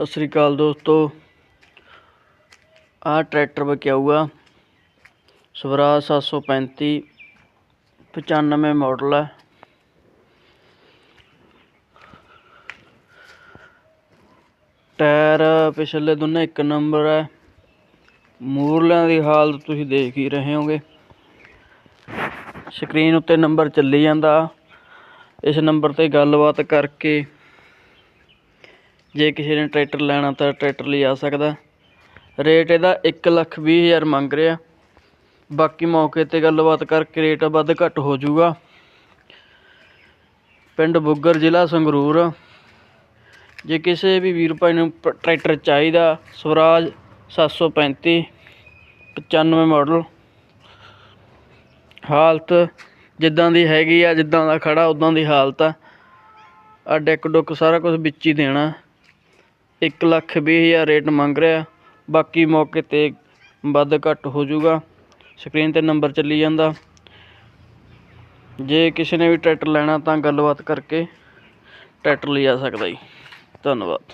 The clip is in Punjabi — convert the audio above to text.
ਸਤਿ ਸ੍ਰੀ ਅਕਾਲ ਦੋਸਤੋ। ਆਹ ਟਰੈਕਟਰ ਵਿਕਿਆਊਗਾ ਸਵਰਾਜ 735 95 ਮਾਡਲ ਹੈ। ਟਾਇਰ ਪਿਛਲੇ ਦੋਨੇ ਇੱਕ ਨੰਬਰ ਹੈ। ਮੂਰਲਿਆਂ ਦੀ ਹਾਲਤ ਤੁਸੀਂ ਦੇਖ ਹੀ ਰਹੇ ਹੋਗੇ। ਸਕਰੀਨ ਉੱਤੇ ਨੰਬਰ ਚੱਲੀ ਜਾਂਦਾ। ਇਸ ਨੰਬਰ ਤੇ ਗੱਲਬਾਤ ਕਰਕੇ ਜੇ ਕਿਸੇ ਨੇ ਟਰੈਕਟਰ ਲੈਣਾ ਤਾਂ ਟਰੈਕਟਰ ਲਈ ਆ ਸਕਦਾ। ਰੇਟ ਇਹਦਾ ਇੱਕ ਲੱਖ ਵੀਹ ਹਜ਼ਾਰ ਮੰਗ ਰਿਹਾ। ਬਾਕੀ ਮੌਕੇ ਤੇ ਗੱਲਬਾਤ ਕਰਕੇ ਰੇਟ ਵੱਧ ਘੱਟ ਹੋ ਜਾਊਗਾ। ਪਿੰਡ ਬੁੱਗਰ, ਜ਼ਿਲ੍ਹਾ ਸੰਗਰੂਰ। ਜੇ ਕਿਸੇ ਵੀ ਵੀਰ ਭਾਈ ਨੂੰ ਪ- ਟਰੈਕਟਰ ਚਾਹੀਦਾ, ਸਵਰਾਜ 735 95 ਮਾਡਲ। ਹਾਲਤ ਜਿੱਦਾਂ ਦੀ ਹੈਗੀ ਆ, ਜਿੱਦਾਂ ਦਾ ਖੜਾ, ਉਦਾਂ ਦੀ ਹਾਲਤ ਆ। ਆ ਡੈਕ ਡੁੱਕ ਸਾਰਾ ਕੁਝ ਵਿੱਚ ਹੀ ਦੇਣਾ। ਇੱਕ ਲੱਖ ਵੀਹ ਹਜ਼ਾਰ ਰੇਟ ਮੰਗ ਰਿਹਾ। ਬਾਕੀ ਮੌਕੇ ਤੇ ਵੱਧ ਘੱਟ ਹੋ ਜਾਊਗਾ। ਸਕਰੀਨ ਤੇ ਨੰਬਰ ਚੱਲੀ ਜਾਂਦਾ। ਜੇ ਕਿਸੇ ਨੇ ਵੀ ਟਰੈਕਟਰ ਲੈਣਾ ਤਾਂ ਗੱਲਬਾਤ ਕਰਕੇ ਟਰੈਕਟਰ ਲਿਜਾ ਸਕਦਾ ਜੀ। ਧੰਨਵਾਦ।